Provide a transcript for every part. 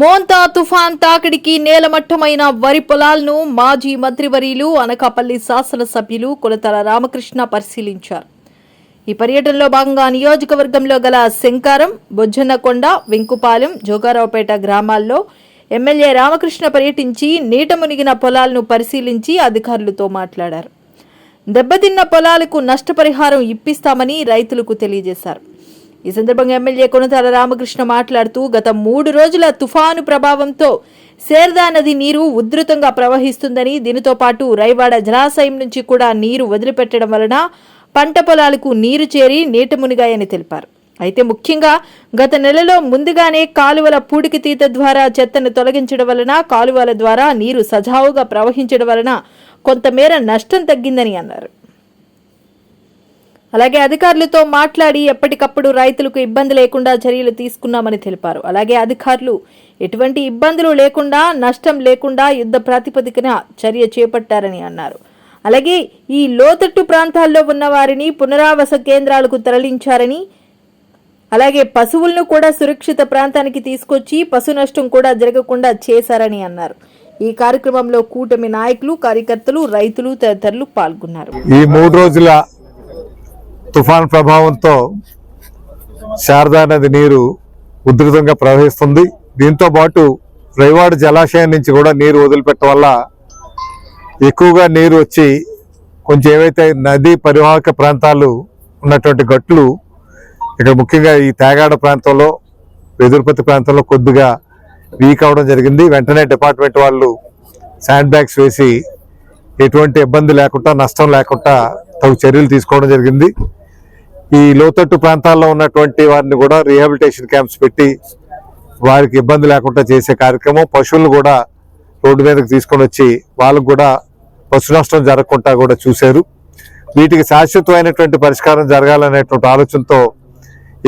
మోంతా తుఫాన్ తాకిడికి నేలమట్టమైన వరి పొలాలను మాజీ మంత్రివర్యులు అనకాపల్లి శాసనసభ్యులు కొలతల రామకృష్ణ పరిశీలించారు. ఈ పర్యటనలో భాగంగా నియోజకవర్గంలో గల శంకారం బొజ్జన్నకొండ వెంకుపాలెం జోగారావుపేట గ్రామాల్లో ఎమ్మెల్యే రామకృష్ణ పర్యటించి నీట మునిగిన పొలాలను పరిశీలించి అధికారులతో మాట్లాడారు. దెబ్బతిన్న పొలాలకు నష్టపరిహారం ఇప్పిస్తామని రైతులకు తెలియజేశారు. ఈ సందర్భంగా ఎమ్మెల్యే కొనతాల రామకృష్ణ మాట్లాడుతూ గత మూడు రోజుల తుఫాను ప్రభావంతో శేర్దా నది నీరు ఉధృతంగా ప్రవహిస్తుందని దీనితో పాటు రైవాడ జలాశయం నుంచి కూడా నీరు వదిలిపెట్టడం వలన పంట పొలాలకు నీరు చేరి నీట మునిగాయని తెలిపారు. అయితే ముఖ్యంగా గత నెలలో ముందుగానే కాలువల పూడికితీత ద్వారా చెత్తను తొలగించడం వలన కాలువల ద్వారా నీరు సజావుగా ప్రవహించడం వలన కొంతమేర నష్టం తగ్గిందని అన్నారు. అలాగే అధికారులతో మాట్లాడి ఎప్పటికప్పుడు రైతులకు ఇబ్బంది లేకుండా చర్యలు తీసుకున్నామని తెలిపారు. అలాగే అధికారులు ఎటువంటి ఇబ్బందులు లేకుండా నష్టం లేకుండా యుద్ధ ప్రాతిపదికన చర్య చేపట్టారని అన్నారు. అలాగే ఈ లోతట్టు ప్రాంతాల్లో ఉన్న వారిని పునరావాస కేంద్రాలకు తరలించారని అలాగే పశువులను కూడా సురక్షిత ప్రాంతానికి తీసుకొచ్చి పశు నష్టం కూడా జరగకుండా చేశారని అన్నారు. ఈ కార్యక్రమంలో కూటమి నాయకులు కార్యకర్తలు రైతులు తదితరులు పాల్గొన్నారు. ఈ మూడు రోజుల తుఫాన్ ప్రభావంతో శారదా నది నీరు ఉధృతంగా ప్రవహిస్తుంది. దీంతో పాటు రైవాడు జలాశయం నుంచి కూడా నీరు వదిలిపెట్టడం వల్ల ఎక్కువగా నీరు వచ్చి కొంచెం ఏవైతే నదీ పరివాహక ప్రాంతాలు ఉన్నటువంటి గట్లు ఇక్కడ ముఖ్యంగా ఈ తేగాడ ప్రాంతంలో వెదురుపతి ప్రాంతంలో కొద్దిగా వీక్ అవడం జరిగింది. వెంటనే డిపార్ట్మెంట్ వాళ్ళు శాండ్ బ్యాగ్స్ వేసి ఎటువంటి ఇబ్బంది లేకుండా నష్టం లేకుండా తగు చర్యలు తీసుకోవడం జరిగింది. ఈ లోతట్టు ప్రాంతాల్లో ఉన్నటువంటి వారిని కూడా రీహాబిలిటేషన్ క్యాంప్స్ పెట్టి వారికి ఇబ్బంది లేకుండా చేసే కార్యక్రమం పశువులను కూడా రోడ్డు మీదకి తీసుకొని వచ్చి వాళ్ళకు కూడా పశు నష్టం జరగకుండా కూడా చూశారు. వీటికి శాశ్వతమైనటువంటి పరిష్కారం జరగాలనేటువంటి ఆలోచనతో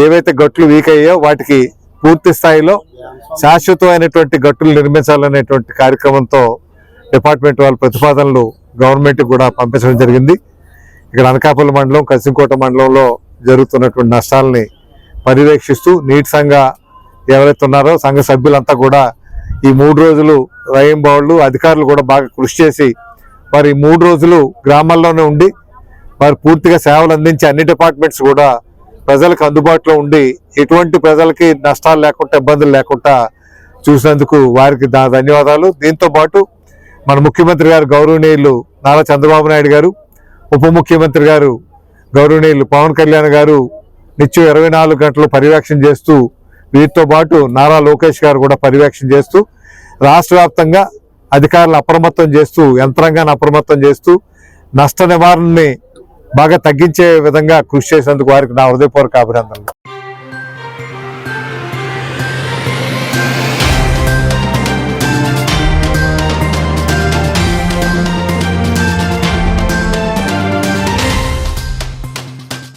ఏవైతే గట్లు వీక్ అయ్యాయో వాటికి పూర్తి స్థాయిలో శాశ్వతమైనటువంటి గట్టులు నిర్మించాలనేటువంటి కార్యక్రమంతో డిపార్ట్మెంట్ వాళ్ళ ప్రతిపాదనలు గవర్నమెంట్ కూడా పంపించడం జరిగింది. ఇక్కడ అనకాపల్లి మండలం కసింకోట మండలంలో జరుగుతున్నటువంటి నష్టాలని పర్యవేక్షిస్తూ నీటి సంఘ ఎవరైతే ఉన్నారో సంఘ సభ్యులంతా కూడా ఈ మూడు రోజులు రయంబావుళ్ళు అధికారులు కూడా బాగా కృషి చేసి మరి మూడు రోజులు గ్రామాల్లోనే ఉండి వారు పూర్తిగా సేవలు అందించి అన్ని డిపార్ట్మెంట్స్ కూడా ప్రజలకు అందుబాటులో ఉండి ఎటువంటి ప్రజలకి నష్టాలు లేకుండా ఇబ్బందులు లేకుండా చూసినందుకు వారికి నా ధన్యవాదాలు. దీంతో పాటు మన ముఖ్యమంత్రి గారు గౌరవనీయులు నారా చంద్రబాబు నాయుడు గారు ఉప ముఖ్యమంత్రి గారు గౌరవనీయులు పవన్ కళ్యాణ్ గారు నిత్యం ఇరవై నాలుగు గంటలు పర్యవేక్షణ చేస్తూ వీరితో పాటు నారా లోకేష్ గారు కూడా పర్యవేక్షణ చేస్తూ రాష్ట్ర వ్యాప్తంగా అధికారులు అప్రమత్తం చేస్తూ యంత్రాంగాన్ని అప్రమత్తం చేస్తూ నష్ట నివారణని బాగా తగ్గించే విధంగా కృషి చేసినందుకు వారికి నా హృదయపూర్వక అభినందనలు.